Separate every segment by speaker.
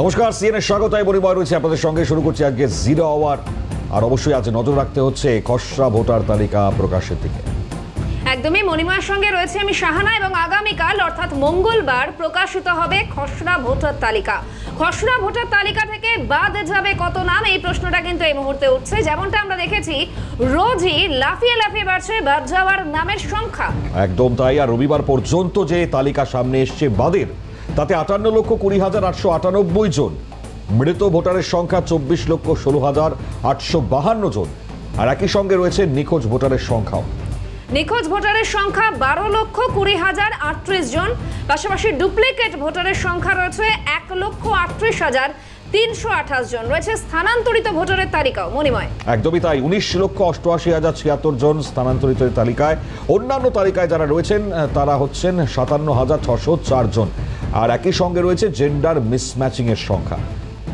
Speaker 1: নমস্কার সিএনএর স্বাগত পরিবার রয়েছে আপনাদের সঙ্গে। শুরু করছি আজকে জিরো আওয়ার আর অবশ্যই আজ নজর রাখতে হচ্ছে খসড়া ভোটার তালিকা প্রকাশের দিকে।
Speaker 2: একদমই মণিময়ের সঙ্গে রয়েছে আমি শাহানা এবং আগামীকাল অর্থাৎ মঙ্গলবার প্রকাশিত হবে খসড়া ভোটার তালিকা। খসড়া ভোটার তালিকা থেকে বাদ যাবে কত নাম? এই প্রশ্নটা কিন্তু এই মুহূর্তে উঠছে। যেমনটা আমরা দেখেছি রোজই লাফিয়ে লাফিয়ে বাড়ছে বাদ যাওয়ার নামের সংখ্যা।
Speaker 1: একদম তাই আর রবিবার পর্যন্ত যে তালিকা সামনে এসছে বাদের তাতে আটান্ন লক্ষ কুড়ি হাজার আটশো আটানব্বই জন। মৃত ভোটারের সংখ্যা চব্বিশ লক্ষ ষোলো হাজার আটশো বাহান্ন জন। আর একই সঙ্গে রয়েছে নিখোঁজ ভোটারের সংখ্যাও।
Speaker 2: নিখোঁজ ভোটারের সংখ্যা বারো লক্ষ কুড়ি হাজার আটত্রিশ জন। পাশাপাশি ডুপ্লিকেট ভোটারের সংখ্যা রয়েছে এক লক্ষ আটত্রিশ হাজার তিনশো আঠাশ জন। রয়েছে স্থানান্তরিত ভোটারের তালিকাও। মণিময়।
Speaker 1: একদমই তাই। উনিশ লক্ষ অষ্টআশি হাজার ছিয়াত্তর জন স্থানান্তরিত তালিকায়। অন্যান্য তালিকায় যারা রয়েছেন তারা হচ্ছেন সাতান্ন হাজার ছশো চার জন। আর একই সঙ্গে রয়েছে জেন্ডার মিসম্যাচিং এর সংখ্যা।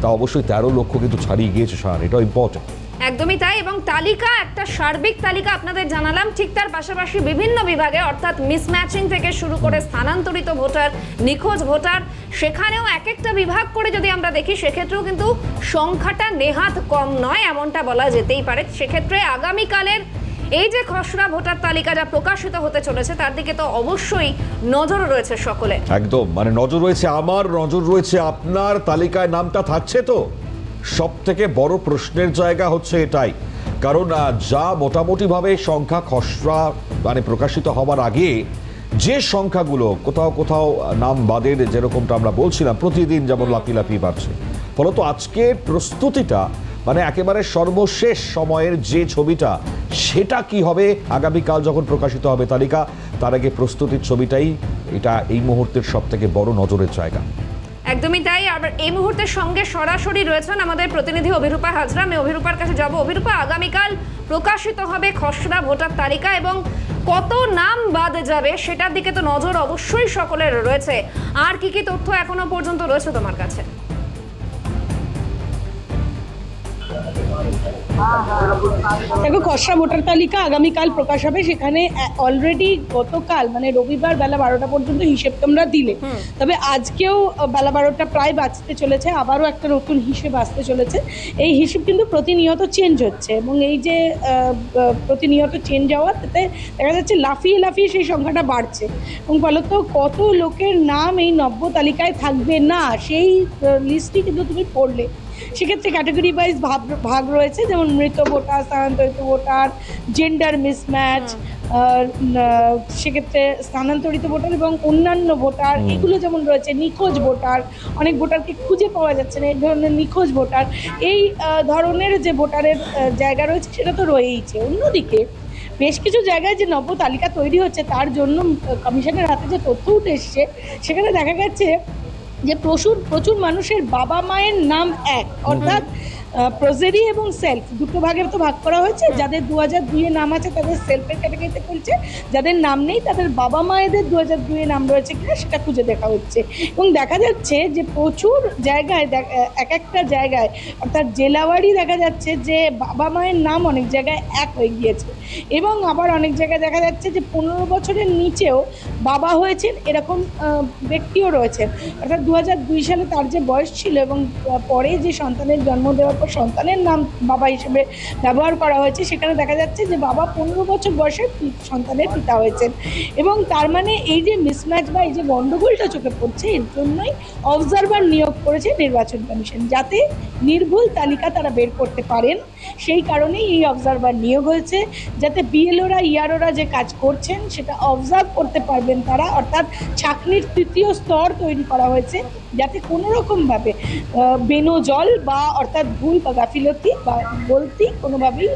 Speaker 1: তা অবশ্যই তেরো লক্ষ কিন্তু ছাড়িয়ে গিয়েছে সার এটাও ইম্পর্টেন্ট
Speaker 2: একদমই তাই, এবং তালিকা, একটা সার্বিক তালিকা আপনাদের জানালাম, ঠিক তার পাশাপাশি বিভিন্ন বিভাগে, অর্থাৎ মিসম্যাচিং থেকে শুরু করে স্থানান্তরিত ভোটার, নিখোঁজ ভোটার, সেখানেও এক একটা বিভাগ করে যদি আমরা দেখি, সেক্ষেত্রেও কিন্তু সংখ্যাটা নেহাত কম নয়, এমনটা বলা যেতেই পারে। সেক্ষেত্রে আগামীকালের এই যে খসড়া ভোটার তালিকা যা প্রকাশিত হতে চলেছে, তার দিকে তো অবশ্যই নজর রয়েছে সকলে।
Speaker 1: একদম মানে নজর রয়েছে আমার, নজর রয়েছে আপনার, তালিকায় নামটা থাকছে তো। সব থেকে বড় প্রশ্নের জায়গা হচ্ছে এটাই, কারণ যা মোটামুটিভাবে সংখ্যা খসড়া মানে প্রকাশিত হবার আগে, যে সংখ্যাগুলো কোথাও কোথাও নাম বাদের যেরকমটা আমরা বলছিলাম, প্রতিদিন যেমন লাফি লাফি বাড়ছে। ফলত আজকে প্রস্তুতিটা মানে একেবারে সর্বশেষ সময়ের যে ছবিটা, সেটা কি হবে? আগামীকাল যখন প্রকাশিত হবে তালিকা, তার আগে প্রস্তুতির ছবিটাই এটা এই মুহূর্তের সব থেকে বড় নজরের জায়গা।
Speaker 2: একদমই তাই। আবার এই মুহূর্তের সঙ্গে সরাসরি রয়েছেন আমাদের প্রতিনিধি অভিরূপা হাজরা। আমি অভিরূপার কাছে যাব। অভিরূপা, আগামীকাল প্রকাশিত হবে খসড়া ভোটার তালিকা এবং কত নাম বাদ যাবে সেটার দিকে তো নজর অবশ্যই সকলের রয়েছে। আর কি কি তথ্য এখনও পর্যন্ত রয়েছে তোমার কাছে?
Speaker 3: দেখো খসড়া ভোটার তালিকা আগামীকাল প্রকাশ হবে। সেখানে অলরেডি গতকাল মানে রবিবার বেলা বারোটা পর্যন্ত হিসেব তোমরা দিলে। তবে আজকেও বেলা বারোটা প্রায় বাঁচতে চলেছে। আবারও একটা নতুন হিসেব আসতে চলেছে। এই হিসেব কিন্তু প্রতিনিয়ত চেঞ্জ হচ্ছে এবং এই যে প্রতিনিয়ত চেঞ্জ হওয়া তাতে দেখা যাচ্ছে লাফিয়ে লাফিয়ে সেই সংখ্যাটা বাড়ছে। এবং ফলত কত লোকের নাম এই নব্য তালিকায় থাকবে না? সেই লিস্টটি কিন্তু তুমি পড়লে। সেক্ষেত্রে ক্যাটাগরি ওয়াইজ ভাগ ভাগ রয়েছে যেমন মৃত ভোটার স্থানান্তরিত ভোটার জেন্ডার মিসম্যাচ সেক্ষেত্রে স্থানান্তরিত ভোটার এবং অন্যান্য ভোটার এগুলো যেমন রয়েছে নিখোঁজ ভোটার অনেক ভোটারকে খুঁজে পাওয়া যাচ্ছে না এই ধরনের নিখোঁজ ভোটার এই ধরনের যে ভোটারের জায়গা রয়েছে সেটা তো রয়েইছে। অন্যদিকে বেশ কিছু জায়গায় যে নব্য তালিকা তৈরি হচ্ছে তার জন্য কমিশনের হাতে যে তথ্য উঠে এসছে সেখানে দেখা গেছে যে প্রচুর প্রচুর মানুষের বাবা মায়ের নাম এক। অর্থাৎ প্রজেরি এবং সেলফ দুটো ভাগে তো ভাগ করা হয়েছে। যাদের দু হাজার দুইয়ে নাম আছে তাদের সেলফের ক্যাটাগরিতে ফেলছে যাদের নাম নেই তাদের বাবা মায়েদের দু হাজার দুইয়ে নাম রয়েছে কিনা সেটা খুঁজে দেখা হচ্ছে। এবং দেখা যাচ্ছে যে প্রচুর জায়গায় এক একটা জায়গায় অর্থাৎ জেলাওয়ারি দেখা যাচ্ছে যে বাবা মায়ের নাম অনেক জায়গায় এক হয়ে গিয়েছে। এবং আবার অনেক জায়গায় দেখা যাচ্ছে যে পনেরো বছরের নিচেও বাবা হয়েছেন এরকম ব্যক্তিও রয়েছেন। অর্থাৎ দু দুই সালে তার যে বয়স ছিল এবং পরে যে সন্তানের জন্ম দেওয়ার পর সন্তানের নাম বাবা হিসেবে ব্যবহার করা হয়েছে। সেখানে দেখা যাচ্ছে যে বাবা পনেরো বছর বয়সে সন্তানের পিতা হয়েছেন। এবং তার মানে এই যে মিসম্যাচ বা এই যে গণ্ডগোলটা চোখে পড়ছে, এর জন্যই অবজারভার নিয়োগ করেছে নির্বাচন কমিশন। যাতে নির্ভুল তালিকা তারা বের করতে পারেন। সেই কারণেই এই অবজারভার নিয়োগ হয়েছে, যাতে বিএলওরা ইয়ারোরা যে কাজ করছেন, সেটা অবজার্ভ করতে পারবেন তারা, অর্থাৎ ছাকনির তৃতীয় স্তর তৈরি করা হয়েছে, যাতে কোনো রকমভাবে বেনো জল বা অর্থাৎ ভুল বা গাফিলতি বা গলতি কোনোভাবেই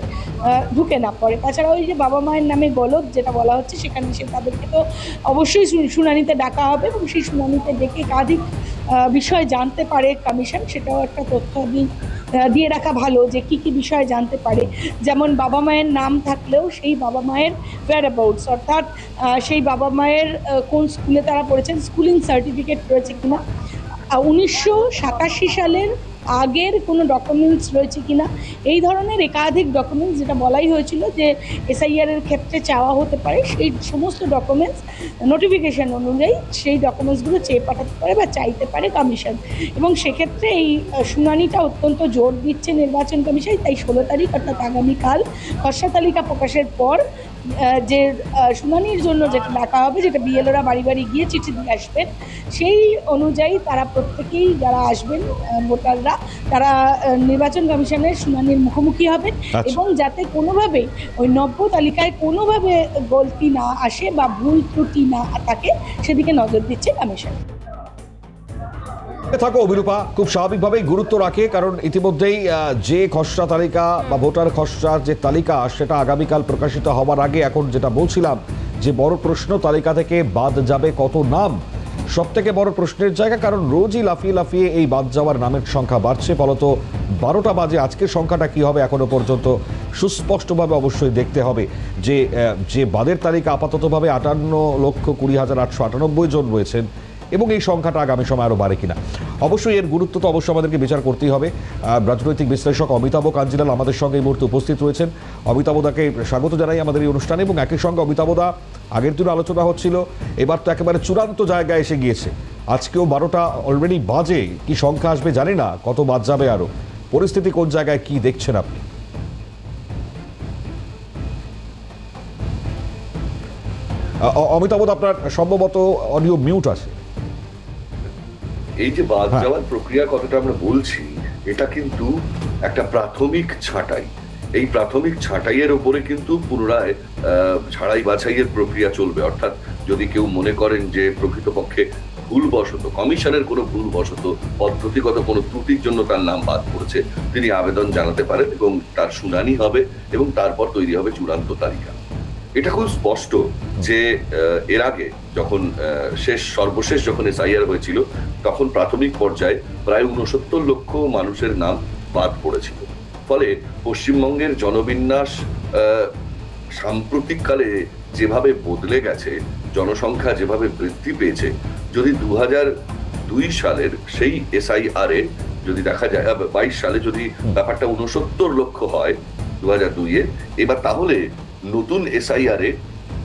Speaker 3: ঢুকে না পড়ে। তাছাড়া ওই যে বাবা মায়ের নামে গলত যেটা বলা হচ্ছে, সেখানে সে তাদেরকে তো অবশ্যই শুনানিতে ডাকা হবে এবং সেই শুনানিতে ডেকে একাধিক বিষয় জানতে পারে কমিশন সেটাও একটা তথ্য আমি দিয়ে রাখা ভালো যে কি কি বিষয় জানতে পারে। যেমন বাবা মায়ের নাম থাকলেও সেই বাবা মায়ের ওয়ার অ্যাবাউটস অর্থাৎ সেই বাবা মায়ের কোন স্কুলে তারা পড়েছেন স্কুলিং সার্টিফিকেট রয়েছে কিনা। উনিশশো সাতাশি সালের আগের কোনো ডকুমেন্টস রয়েছে কিনা? এই ধরনের একাধিক ডকুমেন্টস যেটা বলাই হয়েছিল যে এসআইআর এর ক্ষেত্রে চাওয়া হতে পারে, সেই সমস্ত ডকুমেন্টস নোটিফিকেশন অনুযায়ী সেই ডকুমেন্টসগুলো চেয়ে পাঠাতে পারে বা চাইতে পারে কমিশন এবং সেক্ষেত্রে এই শুনানিটা অত্যন্ত জোর দিচ্ছে নির্বাচন কমিশন, তাই ষোলো তারিখ অর্থাৎ আগামীকাল খসড়া তালিকা প্রকাশের পর যে শুনানির জন্য যেটা ডাকা হবে যেটা বিএলওরা বাড়ি বাড়ি গিয়ে চিঠি দিয়ে আসবেন সেই অনুযায়ী তারা প্রত্যেকেই যারা আসবেন ভোটাররা তারা নির্বাচন কমিশনের শুনানির মুখোমুখি হবেন
Speaker 1: আচ্ছা।
Speaker 3: এবং যাতে কোনোভাবেই ওই নব্য তালিকায় কোনোভাবে গলতি না আসে বা ভুল ত্রুটি না থাকে সেদিকে নজর দিচ্ছে কমিশন
Speaker 1: থাকো অভিরূপা। খুব স্বাভাবিকভাবেই গুরুত্ব রাখে, কারণ ইতিমধ্যেই যে খসড়া তালিকা বা ভোটার খসড়ার যে তালিকা, সেটা আগামীকাল প্রকাশিত হওয়ার আগে এখন যেটা বলছিলাম, যে বড় প্রশ্ন তালিকা থেকে বাদ যাবে কত নাম? সব থেকে বড় প্রশ্নের জায়গা, কারণ রোজই লাফিয়ে লাফিয়ে এই বাদ যাওয়ার নামের সংখ্যা বাড়ছে, ফলত বারোটা বাজে, আজকের সংখ্যাটা কি হবে এখনও পর্যন্ত সুস্পষ্টভাবে অবশ্যই দেখতে হবে, যে যে বাদের তালিকা আপাততভাবে আটান্ন লক্ষ কুড়ি হাজার আটশো আটানব্বই জন রয়েছেন এবং এই সংখ্যাটা আগামী সময় আরও বাড়ে কিনা। অবশ্যই এর গুরুত্ব তো অবশ্যই আমাদেরকে বিচার করতেই হবে। রাজনৈতিক বিশ্লেষক অমিতাভ কাঞ্জিলাল আমাদের সঙ্গে এই মুহূর্তে উপস্থিত রয়েছেন। অমিতাভদাকে স্বাগত জানাই আমাদের এই অনুষ্ঠানে এবং একই সঙ্গে অমিতাভদা আগের দিন আলোচনা হচ্ছিল, এবার তো একেবারে চূড়ান্ত জায়গায় এসে গিয়েছে। আজকেও বারোটা অলরেডি বাজে, কি সংখ্যা আসবে জানি না, কত বাদ যাবে আরও। পরিস্থিতি কোন জায়গায় কি দেখছেন আপনি? অমিতাভ আপনার সম্ভবত অডিও মিউট আছে।
Speaker 4: এই যে বাদ
Speaker 1: হ্যাঁ।
Speaker 4: যাওয়ার প্রক্রিয়া কথাটা আমরা বলছি এটা কিন্তু একটা প্রাথমিক ছাঁটাই। এই প্রাথমিক ছাঁটাইয়ের ওপরে কিন্তু পুনরায় ছাড়াই বাছাইয়ের প্রক্রিয়া চলবে। অর্থাৎ যদি কেউ মনে করেন যে প্রকৃতপক্ষে ভুলবশত কমিশনের কোনো ভুলবশত পদ্ধতিগত কোনো ত্রুটির জন্য তার নাম বাদ পড়েছে তিনি আবেদন জানাতে পারেন এবং তার শুনানি হবে এবং তারপর তৈরি হবে চূড়ান্ত তালিকা। এটা খুব স্পষ্ট যে এর আগে যখন শেষ সর্বশেষ যখন এসআইআর হয়েছিল তখন প্রাথমিক পর্যায়ে প্রায় উনসত্তর লক্ষ মানুষের নাম বাদ পড়েছিল। ফলে পশ্চিমবঙ্গের জনবিন্যাস সাম্প্রতিককালে যেভাবে বদলে গেছে জনসংখ্যা যেভাবে বৃদ্ধি পেয়েছে যদি দু হাজার দুই সালের সেই এসআইআর এ যদি দেখা যায় বাইশ সালে যদি ব্যাপারটা উনসত্তর লক্ষ হয় দু হাজার দুইয়ে এবার তাহলে নতুন এসআইআর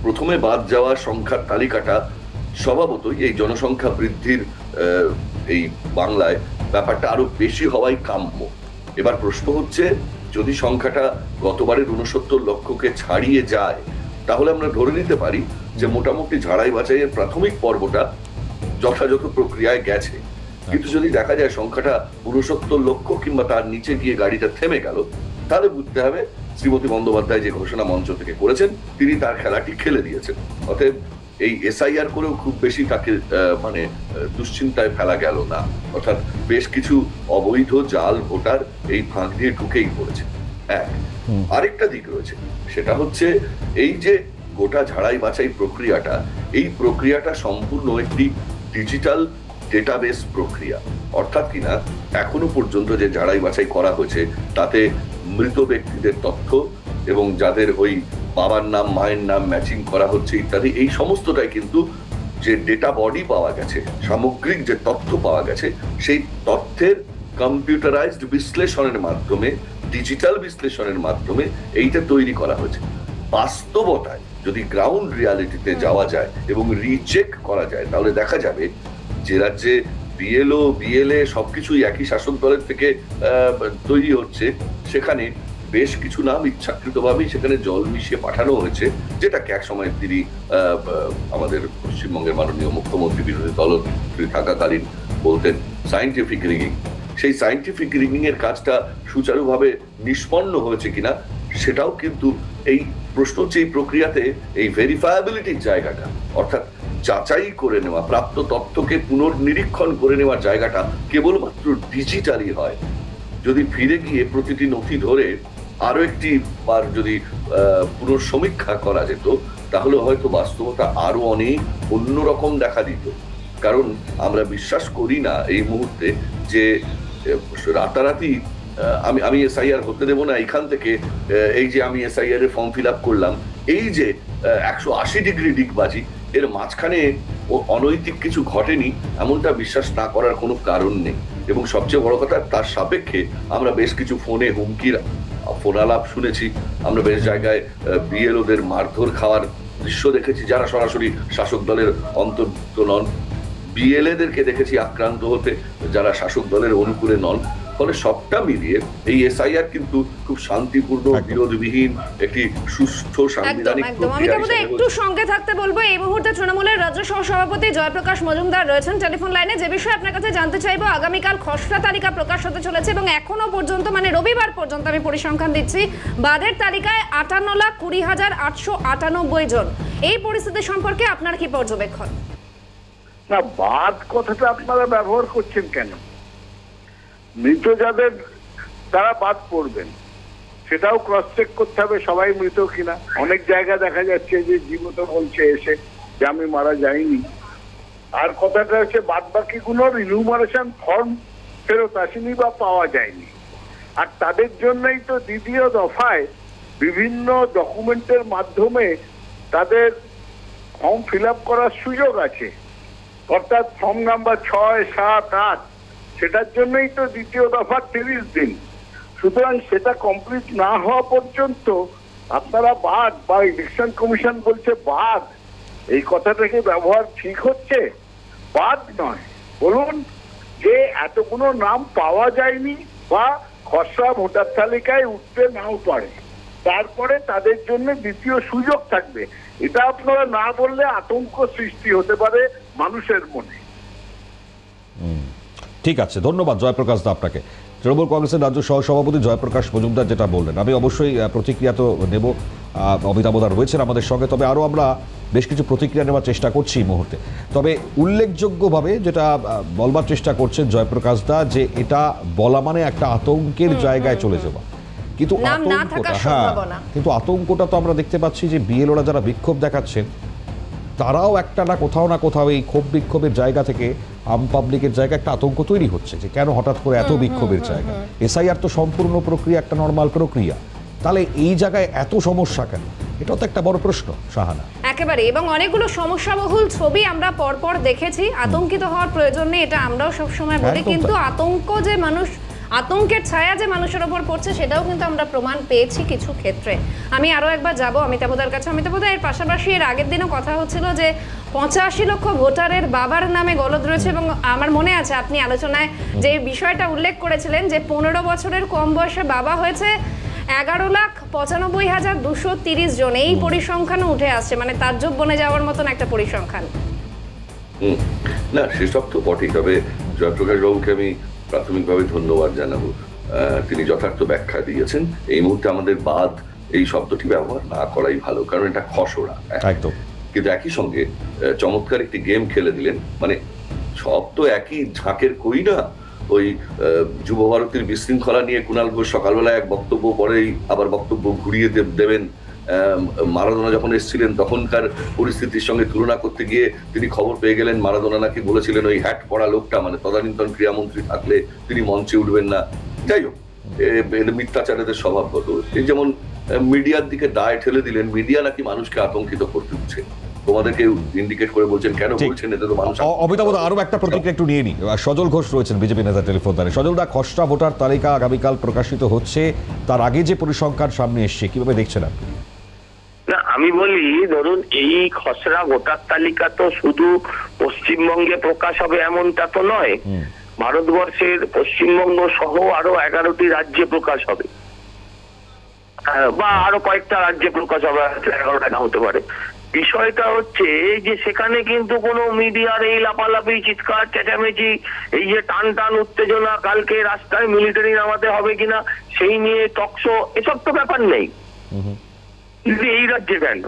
Speaker 4: প্রথমে বাদ যাওয়া সংখ্যার তালিকাটা স্বভাবতই এই জনসংখ্যা বৃদ্ধির এই বাংলায় ব্যাপারটা আরও বেশি হওয়াই কাম্য। এবার প্রশ্ন হচ্ছে, যদি সংখ্যাটা গতবারের উনসত্তর লক্ষকে ছাড়িয়ে যায়, তাহলে আমরা ধরে নিতে পারি যে মোটামুটি ঝাড়াই বাছাইয়ের প্রাথমিক পর্বটা যথাযথ প্রক্রিয়ায় গেছে। কিন্তু যদি দেখা যায় সংখ্যাটা উনসত্তর লক্ষ কিংবা তার নিচে গিয়ে গাড়িটা থেমে গেল, তাহলে বুঝতে হবে শ্রীমতী বন্দ্যোপাধ্যায় যে ঘোষণা মঞ্চ থেকে করেছেন তিনি তার খেলাটি খেলে দিয়েছেন। অতএব এই এসআইআর করেও খুব বেশি তাকে মানে দুশ্চিন্তায় ফেলা গেল না। অর্থাৎ বেশ কিছু অবৈধ জাল ভোটার এই ফাঁক দিয়ে ঢুকেই পড়েছে। এক। আরেকটা দিক রয়েছে সেটা হচ্ছে এই যে গোটা ঝাড়াই বাছাই প্রক্রিয়াটা এই প্রক্রিয়াটা সম্পূর্ণ একটি ডিজিটাল ডেটাবেস প্রক্রিয়া। অর্থাৎ কিনা এখনও পর্যন্ত যে ঝাড়াই বাছাই করা হয়েছে তাতে মৃত ব্যক্তিদের তথ্য এবং যাদের ওই বাবার নাম মায়ের নাম ম্যাচিং করা হচ্ছে ইত্যাদি এই সমস্তটাই কিন্তু যে ডেটা বডি পাওয়া গেছে সামগ্রিক যে তথ্য পাওয়া গেছে সেই তথ্যের কম্পিউটারাইজড বিশ্লেষণের মাধ্যমে ডিজিটাল বিশ্লেষণের মাধ্যমে এইটা তৈরি করা হয়েছে। বাস্তবতায় যদি গ্রাউন্ড রিয়ালিটিতে যাওয়া যায় এবং রিচেক করা যায় তাহলে দেখা যাবে যে রাজ্যে বিএলও বিএলএ সবকিছুই একই শাসক দলের থেকে তৈরি হচ্ছে। সেখানে বেশ কিছু নাম ইচ্ছাকৃতভাবেই সেখানে জল মিশিয়ে পাঠানো হয়েছে, যেটাকে এক সময় তিনি আমাদের পশ্চিমবঙ্গের মাননীয় মুখ্যমন্ত্রী বিরোধী দলনেত্রী থাকাকালীন বলতেন সাইন্টিফিক রিগিং সেই সাইন্টিফিক রিগিং এর কাজটা সুচারুভাবে নিষ্পন্ন হয়েছে কিনা, সেটাও কিন্তু এই প্রশ্ন এই প্রক্রিয়াতে এই ভেরিফায়াবিলিটির জায়গাটা, অর্থাৎ যাচাই করে নেওয়া, প্রাপ্ত তথ্যকে পুনর্নিরীক্ষণ করে নেওয়ার জায়গাটা কেবলমাত্র ডিজিটালি হয়। যদি ফিরে গিয়ে প্রতিটি নথি ধরে আরও একটি বার যদি পুনঃসমীক্ষা করা যেত, তাহলে হয়তো বাস্তবতা আরও অনেক অন্যরকম দেখা দিত। কারণ আমরা বিশ্বাস করি না এই মুহূর্তে যে রাতারাতি আমি আমি এসআইআর হতে দেবো না এখান থেকে এই যে আমি এসআইআর এর ফর্ম ফিল আপ করলাম, এই যে একশো আশি ডিগ্রি ডিগবাজি এর মাঝখানে ও অনৈতিক কিছু ঘটেনি, এমনটা বিশ্বাস না করার কোনো কারণ নেই। এবং সবচেয়ে বড় কথা, তার সাপেক্ষে আমরা বেশ কিছু ফোনে হুমকির ফোনালাপ শুনেছি। আমরা বেশ জায়গায় বিএলওদের মারধর খাওয়ার দৃশ্য দেখেছি, যারা সরাসরি শাসক দলের অন্তর্ভুক্ত নন। বিএলএদেরকে দেখেছি আক্রান্ত হতে, যারা শাসক দলের অনুকূলে নন। ফলে সবটা মিলিয়ে এই এসআইআর কিন্তু খুব শান্তিপূর্ণ বিরোধবিহীন একটি
Speaker 2: একদম
Speaker 4: সাংবিধানিক প্রক্রিয়া
Speaker 2: একটু সঙ্গে থাকতে বলব এই মুহূর্তে তৃণমূলের রাজ্য সহ সভাপতি জয়প্রকাশ মজুমদার রয়েছেন টেলিফোন লাইনে। যে বিষয়ে আপনার কাছে জানতে চাইব আগামীকাল খসড়া তালিকা প্রকাশ হতে চলেছে এবং এখনও পর্যন্ত মানে রবিবার পর্যন্ত আমি পরিসংখ্যান দিচ্ছি বাদের তালিকায় আটান্ন লাখ কুড়ি হাজার আটশো আটানব্বই জন। এই পরিস্থিতি সম্পর্কে আপনার কি পর্যবেক্ষণ?
Speaker 5: না বাদ কথাটা আপনারা ব্যবহার করছেন কেন? মৃত যাদের তারা বাদ পড়বেন। সেটাও ক্রস চেক করতে হবে, সবাই মৃত কিনা। অনেক জায়গা দেখা যাচ্ছে যে জীবিত বলছে এসে যে আমি মারা যাইনি। আর কথাটা হচ্ছে বাদ বাকিগুলোর ইনুমারেশন ফর্ম ফেরত আসেনি বা পাওয়া যায়নি। আর তাদের জন্যই তো দ্বিতীয় দফায় বিভিন্ন ডকুমেন্টের মাধ্যমে তাদের ফর্ম ফিল করার সুযোগ আছে। অর্থাৎ ফর্ম নাম্বার ছয়, সাত, আট সেটার জন্যই তো দ্বিতীয় দফা তিরিশ দিন। সুতরাং সেটা কমপ্লিট না হওয়া পর্যন্ত আপনারা বাদ, বা ইলেকশন কমিশন বলছে বাদ। এই কথাটাকে ব্যবহার ঠিক হচ্ছে? বাদ নয়। বলুন, যে এতগুলো নাম পাওয়া যায়নি বা খসড়া ভোটার তালিকায় উঠতে নাও পারে, তারপরে তাদের জন্য দ্বিতীয় সুযোগ থাকবে। এটা আপনারা না বললে আতঙ্ক সৃষ্টি হতে পারে মানুষের মনে।
Speaker 1: ঠিক আছে ধন্যবাদ জয়প্রকাশ দা আপনাকে। তৃণমূল কংগ্রেসের রাজ্য সহ সভাপতি জয়প্রকাশ মজুমদার যেটা বললেন। আমি অবশ্যই প্রতিক্রিয়া তো নেব। আহ, অমিতাভদা রয়েছেন আমাদের সঙ্গে। তবে আরও আমরা বেশ কিছু প্রতিক্রিয়া নেওয়ার চেষ্টা করছি এই মুহূর্তে। তবে উল্লেখযোগ্যভাবে যেটা বলবার চেষ্টা করছেন জয়প্রকাশ দা যে এটা বলা মানে একটা আতঙ্কের জায়গায় চলে যাওয়া। কিন্তু আতঙ্কটা হ্যাঁ কিন্তু আতঙ্কটা তো আমরা দেখতে পাচ্ছি যে বিএলওরা যারা বিক্ষোভ দেখাচ্ছেন তারাও একটা না কোথাও না কোথাও এই ক্ষোভ বিক্ষোভের জায়গা থেকে আম পাবলিকের জায়গা একটা আতঙ্ক তৈরি হচ্ছে যে কেন হঠাৎ করে এত বিক্ষোভের জায়গা? এসআইআর তো সম্পূর্ণ প্রক্রিয়া একটা নর্মাল প্রক্রিয়া। তাহলে এই জায়গায় এত সমস্যা কেন? এটাও তো একটা বড় প্রশ্ন সাহানা
Speaker 2: একেবারে এবং অনেকগুলো সমস্যাবহুল ছবি আমরা পরপর দেখেছি। আতঙ্কিত হওয়ার প্রয়োজন নেই এটা আমরাও সবসময় বলি। কিন্তু আতঙ্ক যে মানুষ আতঙ্কের ছায়া যে মানুষের ওপর পড়ছে সেটাও কিন্তু আমরা প্রমাণ পেয়েছি কিছু ক্ষেত্রে। আমি আরও একবার যাব অমিতাভদার কাছে। অমিতাভদা এর পাশাপাশি এর আগের দিনও কথা হচ্ছিল যে পঁচাশি লক্ষ ভোটারের বাবার নামে গলদ রয়েছে এবং আমার মনে আছে আপনি আলোচনায় যে বিষয়টা উল্লেখ করেছিলেন যে পনেরো বছরের কম বয়সে বাবা হয়েছে এগারো লাখ পঁচানব্বই হাজার দুশো তিরিশ জন। এই পরিসংখ্যানও উঠে আসছে মানে তাজ্জব বনে যাওয়ার মতন একটা পরিসংখ্যান।
Speaker 4: না সেসব তো বটেই। তবে জয়প্রকাশ বাবুকে আমি প্রাথমিকভাবে ধন্যবাদ জানাব। তিনি যথার্থ ব্যাখ্যা দিয়েছেন। এই মুহূর্তে আমাদের বাদ এই শব্দটি ব্যবহার না করাই ভালো কারণ এটা খসড়া।
Speaker 1: একদম।
Speaker 4: কিন্তু একই সঙ্গে চমৎকার একটি গেম খেলে দিলেন। মানে সব তো একই ঝাঁকের কই না? ওই যুব ভারতীর বিশৃঙ্খলা নিয়ে কুণাল ঘোষ সকালবেলা এক বক্তব্য পরেই আবার বক্তব্য ঘুরিয়ে দেবেন। মারাদোনা যখন এসেছিলেন তখনকার পরিস্থিতির সঙ্গে তুলনা করতে গিয়ে তিনি খবর পেয়ে গেলেন মারাদোনা নাকি বলেছিলেন ওই হ্যাট পড়া লোকটা মানে তদানীন্তন ক্রীড়ামন্ত্রী থাকলে তিনি মঞ্চে উঠবেন না। যাই হোক মিথ্যাচারেদের স্বভাবগত এই যেমন মিডিয়ার দিকে দায় ঠেলে দিলেন মিডিয়া নাকি মানুষকে আতঙ্কিত করতে হচ্ছে তোমাদেরকে ইন্ডিকেট করে বলছেন কেন বলছেন? এতে তো মানুষ
Speaker 1: অ- অমিতাভ আরও একটা প্রতিক্রিয়া একটু নিয়ে নিই। সজল ঘোষ রয়েছেন বিজেপি নেতা টেলিফোন দ্বারে সজল খসড়া ভোটার তালিকা আগামীকাল প্রকাশিত হচ্ছে। তার আগে যে পরিসংখ্যান সামনে এসছে কীভাবে দেখছেন আপনি?
Speaker 6: আমি বলি ধরুন এই খসড়া ভোটার তালিকা তো শুধু পশ্চিমবঙ্গে প্রকাশ হবে এমনটা তো নয়। ভারতবর্ষের পশ্চিমবঙ্গ সহ আরও এগারোটি রাজ্যে প্রকাশ হবে। বা আরও কয়েকটা রাজ্যে প্রকাশ হবে এগারোটা না হতে পারে। বিষয়টা হচ্ছে যে সেখানে কিন্তু কোনো মিডিয়ার এই লাপালাপি চিৎকার চেঁচামেচি এই যে টান টান উত্তেজনা কালকে রাস্তায় মিলিটারি নামাতে হবে কিনা সেই নিয়ে টকশো এসব তো ব্যাপার নেই। কিন্তু এই রাজ্যে কেন?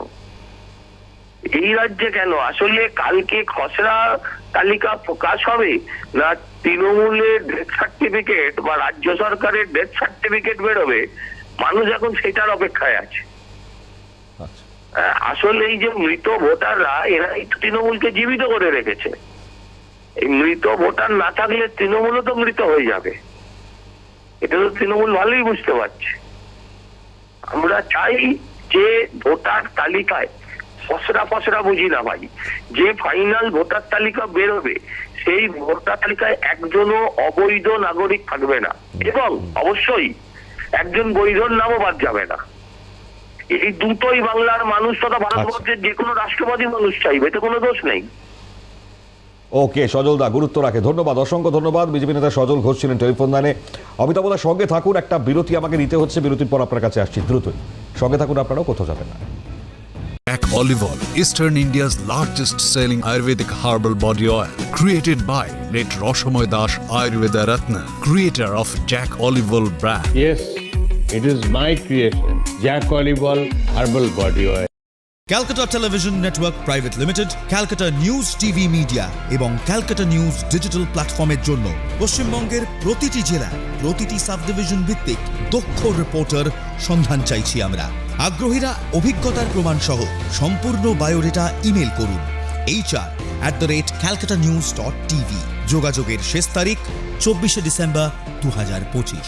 Speaker 6: এই রাজ্যে কেন? আসলে কালকে খসড়া তালিকা প্রকাশ হবে না তৃণমূলের ডেথ সার্টিফিকেট বা রাজ্য সরকারের ডেথ সার্টিফিকেট বেরোবে? মানুষ এখন সেটার অপেক্ষায় আছে।
Speaker 1: আচ্ছা।
Speaker 6: আসলে এই যে মৃত ভোটাররা এরা তৃণমূলকে জীবিত করে রেখেছে। এই মৃত ভোটার না থাকলে তৃণমূলও তো মৃত হয়ে যাবে। এটা তো তৃণমূল ভালোই বুঝতে পারছে। আমরা চাই যে ভোটার তালিকায় খসড়া ফসড়া বুঝি না ভাই যে ফাইনাল ভোটার তালিকা বেরোবে সেই ভোটার তালিকায় একজনও অবৈধ নাগরিক থাকবে না। এবং অবশ্যই একজন বৈধর নামও বাদ যাবে না। এই দুটোই বাংলার মানুষ তথা ভারতবর্ষের যে কোনো রাষ্ট্রবাদী মানুষ চাইবে এতে কোনো দোষ নেই।
Speaker 1: ওকে সজল দা গুরুত্ব রাখে ধন্যবাদ অসংখ্য ধন্যবাদ। বিজেপি নেতা সজল ঘোষ ছিলেন টেলিফোন লাইনে। অমিতাভদার সঙ্গে থাকুন একটা বিরতি আমাকে নিতে হচ্ছে বিরতির পর আপনার কাছে আসছি দ্রুতই। সঙ্গে থাকুন আপনারাও কোথাও যাবেন না
Speaker 7: Jack Olive Oil, Eastern India's largest selling Ayurvedic herbal body oil, created by late Roshamoy Dash Ayurveda Ratna, creator of Jack Olive Oil brand.
Speaker 8: Yes, it is my creation. Jack Olive Oil Herbal Body Oil.
Speaker 9: Calcutta television network private limited, Calcutta news TV media এবং Calcutta news digital প্ল্যাটফর্মের জন্য পশ্চিমবঙ্গের প্রতিটি জেলা, প্রতিটি subdivision ভিত্তিক দক্ষ reporter সন্ধান চাইছি আমরা। আগ্রহীরা অভিজ্ঞতার প্রমাণ সহ সম্পূর্ণ বায়োডেটা ইমেল করুন। HR at the rate Calcutta news dot TV. যোগাযোগের শেষ তারিখ, চব্বিশে ডিসেম্বর দু হাজার পঁচিশ।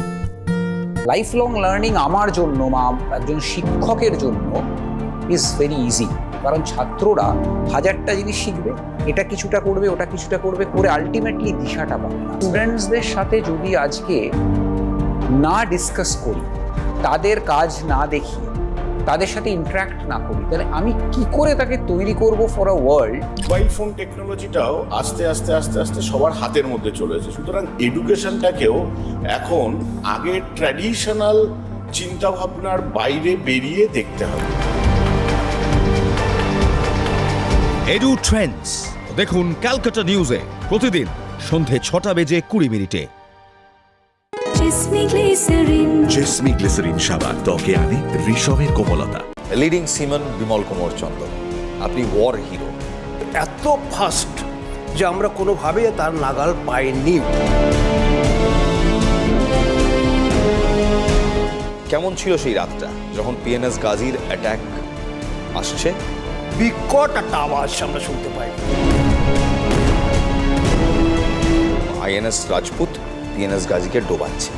Speaker 10: Life long learning আমার জন্য বা একজন শিক্ষকের জন্য ইজ ভেরি ইজি কারণ ছাত্ররা হাজারটা জিনিস শিখবে, এটা কিছুটা করবে, ওটা কিছুটা করবে করে আলটিমেটলি দিশাটা পাবে স্টুডেন্টসদের সাথে যদি আজকে না ডিসকাস করি, তাদের কাজ না দেখি তাদের সাথে ইন্টারাক্ট না করি তাহলে আমি কি করে তাকে তৈরি করব for a world
Speaker 11: mobile phone টেকনোলজিটাও আস্তে আস্তে আস্তে আস্তে সবার হাতের মধ্যে চলে এসেছে। সুতরাং এডুকেশনটাকেও এখন আগে ট্র্যাডিশনাল চিন্তাভাবনার বাইরে বেরিয়ে দেখতে হবে।
Speaker 9: এডু ট্রেন্ডস দেখুন ক্যালকাটা নিউজে প্রতিদিন সন্ধে ছটা বেজে কুড়ি মিনিটে।
Speaker 7: জেসমি গ্লিসারিন সাবান ত্বকে আনে রেশমের কোমলতা
Speaker 12: লিডিং সিমন বিমল কুমার চন্দ্র আপনি ওয়ার হিরো
Speaker 8: এত ফাস্ট যে আমরা কোনোভাবে তার নাগাল পাইনি।
Speaker 12: কেমন ছিল সেই রাতটা যখন পিএনএস গাজীর অ্যাটাক আসছে?
Speaker 8: বিকট একটা আওয়াজ আমরা শুনতে পাই।
Speaker 12: আইএনএস রাজপুত পিএনএস গাজীকে ডোবাচ্ছে।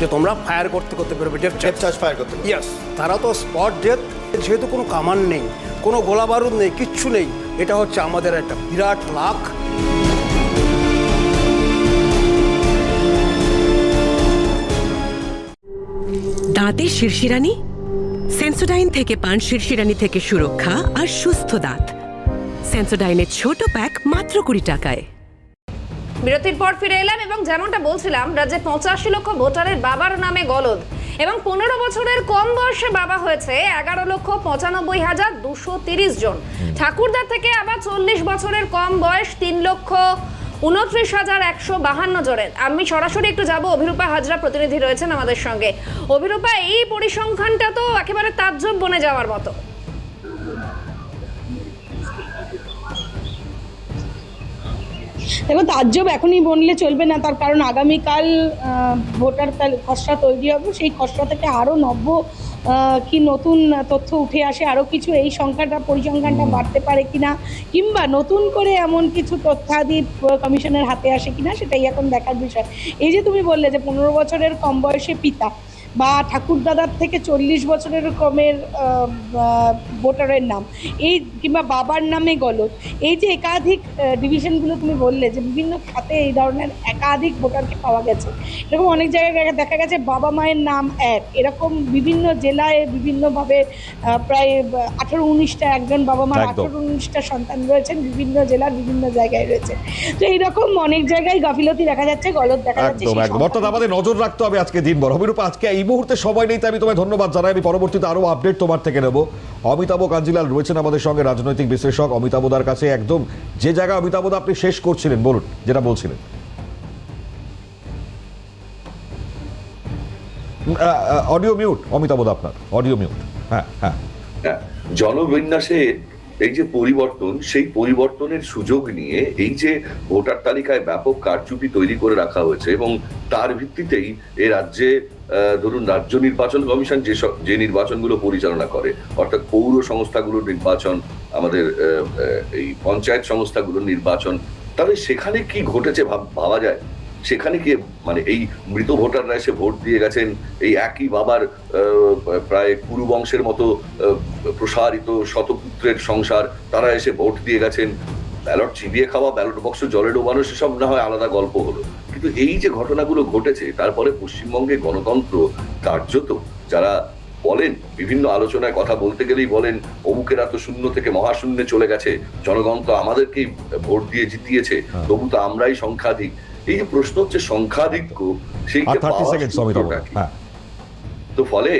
Speaker 8: যে তোমরা ফায়ার করতে করতে বেরোবে যে
Speaker 12: চার্জ ফায়ার করতে
Speaker 8: ইয়েস তারা তো স্পট ডেথ যেহেতু কোনো কামান নেই কোনো গোলা বারুদ নেই কিচ্ছু নেই এটা হচ্ছে আমাদের একটা বিরাট লাখ।
Speaker 13: দাঁতের শিরশিরানি সেন্সোডাইন থেকে পান শিরশিরানি থেকে সুরক্ষা আর সুস্থ দাঁত। সেন্সোডাইনের ছোট প্যাক মাত্র কুড়ি টাকায়।
Speaker 2: বিরতির পর ফিরে এলাম এবং যেমনটা বলছিলাম রাজ্যে পঁচাশি লক্ষ ভোটারের বাবার নামে গলদ এবং পনেরো বছরের কম বয়সে বাবা হয়েছে এগারো লক্ষ পঁচানব্বই হাজার দুশো তিরিশ জন। ঠাকুরদার থেকে আবার চল্লিশ বছরের কম বয়স তিন লক্ষ উনত্রিশ হাজার একশো বাহান্ন জনের। আমি সরাসরি একটু যাব অভিরূপা হাজরা প্রতিনিধি রয়েছেন আমাদের সঙ্গে। অভিরূপা এই পরিসংখ্যানটা তো একেবারে তাজ্জব বনে যাওয়ার মতো।
Speaker 3: দেখো তাজ্জব এখনই বললে চলবে না তার কারণ আগামীকাল ভোটার খসড়া তৈরি হবে সেই খসড়া থেকে আরও নব্য কি নতুন তথ্য উঠে আসে আরও কিছু এই সংখ্যাটা পরিসংখ্যানটা বাড়তে পারে কিনা কিংবা নতুন করে এমন কিছু তথ্যাদি কমিশনের হাতে আসে কিনা সেটাই এখন দেখার বিষয়। এই যে তুমি বললে যে পনেরো বছরের কম বয়সে পিতা বা ঠাকুরদাদার থেকে চল্লিশ বছরের কমের ভোটারের নাম। এই কিংবা বাবার নামে গলত এই যে একাধিক ডিভিশনগুলো তুমি বললে যে বিভিন্ন খাতে এই ধরনের একাধিক ভোটারকে পাওয়া গেছে। এরকম অনেক জায়গায় দেখা গেছে বাবা মায়ের নাম এক। এরকম বিভিন্ন জেলায় বিভিন্নভাবে প্রায় আঠারো উনিশটা একজন বাবা মার। আঠারো উনিশটা সন্তান রয়েছেন বিভিন্ন জেলার বিভিন্ন জায়গায় রয়েছে। তো এইরকম অনেক জায়গায় গাফিলতি দেখা যাচ্ছে গলত দেখা যাচ্ছে
Speaker 1: অর্থাৎ আমাদের নজর রাখতে হবে আজকে দিনভর। অভিরূপা আজকে এই মুহূর্তে সময় নেই তাই আমি তোমায় ধন্যবাদ জানাই। আমি পরবর্তীতে আরও আপডেট তোমার থেকে নেব। অমিতাভ কাঞ্জিলাল রয়েছেন আমাদের সঙ্গে রাজনৈতিক বিশ্লেষক। অমিতাভদার কাছে একদম যে জায়গা অমিতাভদা আপনি শেষ করছিলেন বলুন যেটা বলছিলেন। অডিও মিউট অমিতাভদা আপনার অডিও মিউট হ্যাঁ হ্যাঁ।
Speaker 4: হ্যাঁ, জনবিন্যাসে এই যে পরিবর্তন, সেই পরিবর্তনের সুযোগ নিয়ে এই যে ভোটার তালিকায় ব্যাপক কারচুপি তৈরি করে রাখা হয়েছে এবং তার ভিত্তিতেই এ রাজ্যে ধরুন রাজ্য নির্বাচন কমিশন যে যে নির্বাচনগুলো পরিচালনা করে, অর্থাৎ পৌর সংস্থাগুলোর নির্বাচন, আমাদের এই পঞ্চায়েত সংস্থাগুলোর নির্বাচন, তাহলে সেখানে কি ঘটেছে ভাবা যায়? সেখানে কি মানে এই মৃত ভোটাররা এসে ভোট দিয়ে গেছেন এই একই বাবার প্রায় কুরু বংশের মতো প্রসারিত শতপুত্রের সংসার তারা এসে ভোট দিয়ে গেছেন। ব্যালট চিবিয়ে খাওয়া ব্যালট বক্স জলে ডোবানো সেসব না হয় আলাদা গল্প হলো। কিন্তু এই যে ঘটনাগুলো ঘটেছে তারপরে পশ্চিমবঙ্গে গণতন্ত্র কার্যত যারা বলেন বিভিন্ন আলোচনায় কথা বলতে গেলেই বলেন অমুকেরা তো শূন্য থেকে মহাশূন্যে চলে গেছে জনগণ তো আমাদেরকেই ভোট দিয়ে জিতিয়েছে তবু তো আমরাই সংখ্যাধিক। এই যে প্রশ্ন হচ্ছে সংখ্যাধিক্য সেই
Speaker 1: হ্যাঁ।
Speaker 4: তো ফলে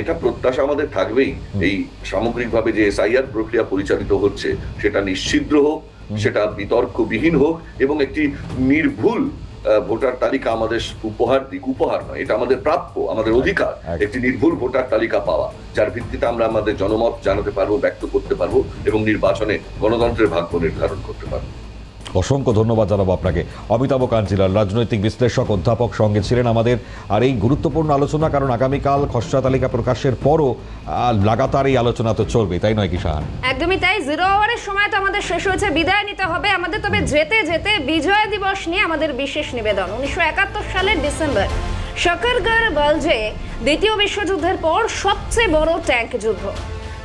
Speaker 4: এটা প্রত্যাশা আমাদের থাকবেই। এই সামগ্রিকভাবে যে এসআইআর প্রক্রিয়া পরিচালিত হচ্ছে সেটা নিশ্চিদ্র হোক সেটা বিতর্কবিহীন হোক এবং একটি নির্ভুল ভোটার তালিকা আমাদের উপহার দিক উপহার নয় এটা আমাদের প্রাপ্য আমাদের অধিকার একটি নির্ভুল ভোটার তালিকা পাওয়া যার ভিত্তিতে আমরা আমাদের জনমত জানাতে পারব ব্যক্ত করতে পারব এবং নির্বাচনে গণতন্ত্রের ভাগ্য নির্ধারণ করতে পারব।
Speaker 1: অসংখ্য ধন্যবাদ জানাব আপনাকে। অমিতাভ কাঞ্চিলাল রাজনৈতিক বিশ্লেষক, অধ্যাপক সঙ্গে ছিলেন আমাদের। আর এই গুরুত্বপূর্ণ আলোচনা, কারণ আগামীকাল খসড়া তালিকা প্রকাশের পরও লাগাতার এই আলোচনা তো চলবে, তাই নয় কি সাহান
Speaker 2: একদমই তাই, জিরো আওয়ারের সময় তো আমাদের শেষ হয়েছে, বিদায় নিতে হবে। আমাদের তবে যেতে যেতে বিজয় দিবস নিয়ে আমাদের বিশেষ নিবেদন। উনিশশো একাত্তর সালের ডিসেম্বর শকরগড় বলজে দ্বিতীয় বিশ্বযুদ্ধের পর সবচেয়ে বড় ট্যাঙ্ক যুদ্ধ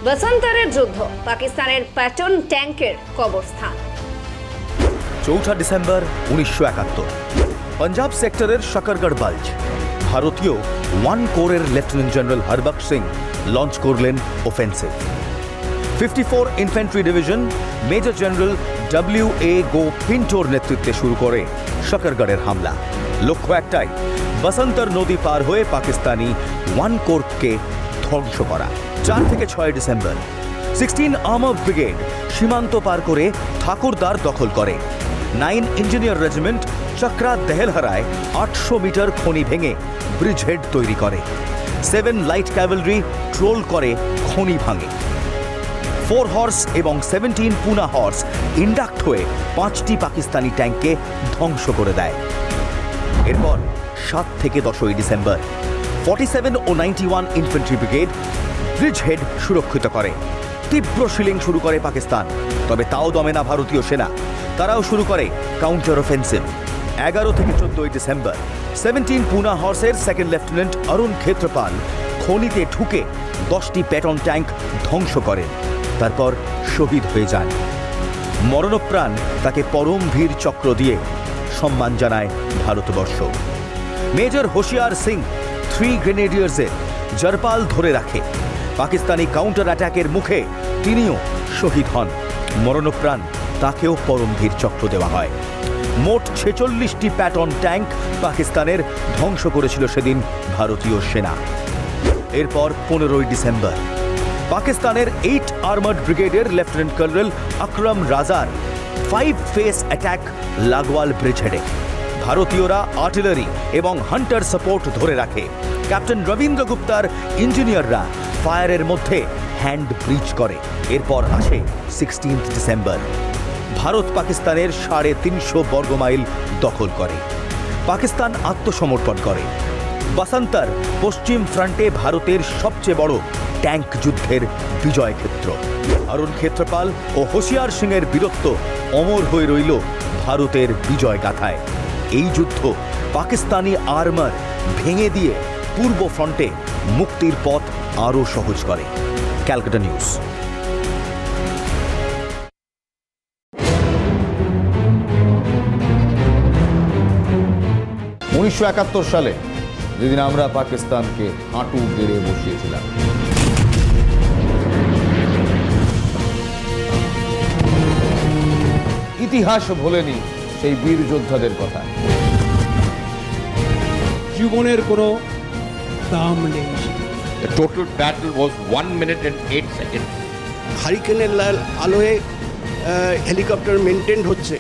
Speaker 2: বসন্তরের যুদ্ধ, পাকিস্তানের প্যাটন ট্যাঙ্কের কবরস্থান।
Speaker 9: চৌঠা ডিসেম্বর উনিশশো একাত্তর। পাঞ্জাব সেক্টরের সকরগড় বাল্জ। ভারতীয় ওয়ান কোরের lieutenant general Harbaksh Singh launch করলেন offensive fifty four infantry division major general W A G পিন্টোর নেতৃত্বে শুরু করে সকরগড়ের হামলা। লক্ষ্য একটাই, বসন্তর নদী পার হয়ে পাকিস্তানি ওয়ান কোরকে ধ্বংস করা। চার থেকে ছয় ডিসেম্বর। সিক্সটিন আর্মার ব্রিগেড সীমান্ত পার করে ঠাকুরদার দখল করে। নাইন ইঞ্জিনিয়ার রেজিমেন্ট চক্রা দেহেলহারায় আটশো মিটার খনি ভেঙে ব্রিজ হেড তৈরি করে। সেভেন লাইট ক্যাভেলরি ট্রোল করে খনি ভাঙে। ফোর হর্স এবং সেভেন্টিন পুনা হর্স ইন্ডাক্ট হয়ে পাঁচটি পাকিস্তানি ট্যাঙ্ককে ধ্বংস করে দেয়। এরপর সাত থেকে দশই ডিসেম্বর ফর্টি সেভেন ও ninety one infantry brigade bridgehead সুরক্ষিত করে। তীব্র শিলিং শুরু করে পাকিস্তান, তবে তাও দমে না ভারতীয় সেনা। তারাও শুরু করে কাউন্টার অফেন্সিভ এগারো থেকে চোদ্দই ডিসেম্বর সেভেন্টিন পুনা হর্সের সেকেন্ড লেফটেন্যান্ট অরুণ ক্ষেত্রপাল খনিতে ঢুকে দশটি প্যাটন ট্যাঙ্ক ধ্বংস করেন তারপর শহীদ হয়ে যান। মরণপ্রাণ তাকে পরম ভীর চক্র দিয়ে সম্মান জানায় ভারতবর্ষ। মেজর হোশিয়ার সিং থ্রি গ্রেনেডিয়ার্সের জরপাল ধরে রাখে। পাকিস্তানি কাউন্টার অ্যাটাকের মুখে তিনিও শহীদ হন। মরণপ্রাণ তাকেও পরমভীর চক্র দেওয়া হয়। মোট ছেচল্লিশটি প্যাটন ট্যাঙ্ক পাকিস্তানের ধ্বংস করেছিল সেদিন ভারতীয় সেনা। এরপর পনেরোই ডিসেম্বর। পাকিস্তানের এইট আর্মার্ড ব্রিগেডের লেফটেন্যান্ট কর্নেল আকরম রাজার ফাইভ ফেস অ্যাটাক লাগওয়াল ব্রিজহেডে ভারতীয়রা আর্টিলারি এবং হান্টার সাপোর্ট ধরে রাখে। ক্যাপ্টেন রবীন্দ্র গুপ্তার ইঞ্জিনিয়াররা ফায়ারের মধ্যে হ্যান্ড ব্রিজ করে। এরপর আসে সিক্সটিন্থ ডিসেম্বর। ভারত পাকিস্তানের সাড়ে তিনশো বর্গমাইল দখল করে। পাকিস্তান আত্মসমর্পণ করে। বাসান্তর পশ্চিম ফ্রন্টে ভারতের সবচেয়ে বড় ট্যাঙ্ক যুদ্ধের বিজয় ক্ষেত্র। অরুণ ক্ষেত্রপাল ও হোশিয়ার সিংয়ের বীরত্ব অমর হয়ে রইল ভারতের বিজয় গাথায় এই যুদ্ধ পাকিস্তানি আর্মার ভেঙে দিয়ে পূর্ব ফ্রন্টে মুক্তির পথ আরও সহজ করে। Calcutta news.
Speaker 12: উনিশশো একাত্তর সালে যেদিন আমরা পাকিস্তানকে হাঁটু গেড়ে বসিয়েছিলাম। ইতিহাস ভোলেনি সেই বীর যোদ্ধাদের কথা।
Speaker 8: জীবনের কোনো দাম নেই।
Speaker 14: The total battle was 1 minute and 8 seconds.
Speaker 8: হারিকেনের লাল আলোয় হেলিকপ্টার মেনটেন হচ্ছে।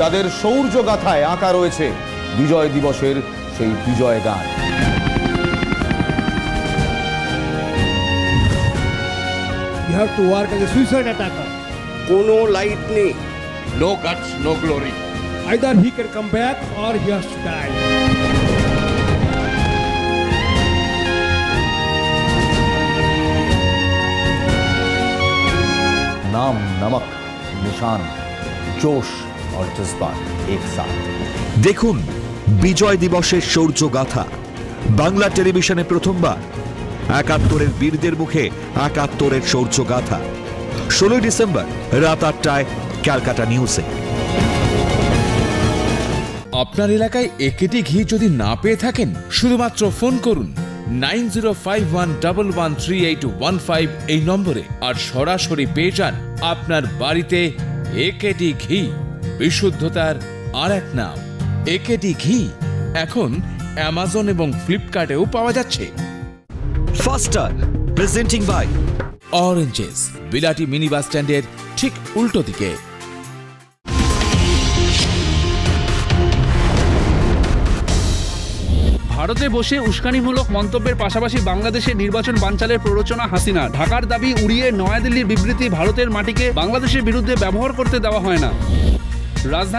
Speaker 12: যাদের শৌর্য গাথায় আঁকা রয়েছে বিজয় দিবসের সেই বিজয় গান।
Speaker 8: কোন লাইট নেই।
Speaker 14: No guts no glory
Speaker 8: either he can come back or he
Speaker 12: নাম নামক নিশান জোশ और जज्बात एक साथ
Speaker 1: দেখুন বিজয় দিবসের শৌর্য গাথা বাংলা টেলিভিশনে প্রথমবার একাত্তরের বীরদের মুখে একাত্তরের শৌর্য গাথা ষোলোই ডিসেম্বর রাত আটটায় ক্যালকাটা নিউজে
Speaker 15: আপনার এলাকায় একেটি ঘি যদি না পেয়ে থাকেন শুধুমাত্র ফোন করুন nine zero five one double one three eight one five এই নম্বরে আর সরাসরি পেয়ে যান আপনার বাড়িতে একেটি ঘি বিশুদ্ধতার আর এক নাম। একেটি ঘি এখন অ্যামাজন এবং ফ্লিপকার্টেও পাওয়া যাচ্ছে।
Speaker 1: ফাস্টার প্রেজেন্টিং বাই
Speaker 15: অরেঞ্জেস বিলাটি মিনি বাস স্ট্যান্ডের ঠিক উল্টো দিকে।
Speaker 16: ভারতে বসে উস্কানিমূলক মন্তব্যের পাশাপাশি বাংলাদেশের নির্বাচন বানচালের প্ররোচনা হাসিনা। ঢাকার দাবি উড়িয়ে নয়াদিল্লির বিবৃতি ভারতের মাটিকে বাংলাদেশের বিরুদ্ধে ব্যবহার করতে দেওয়া হয় না। রাজধানী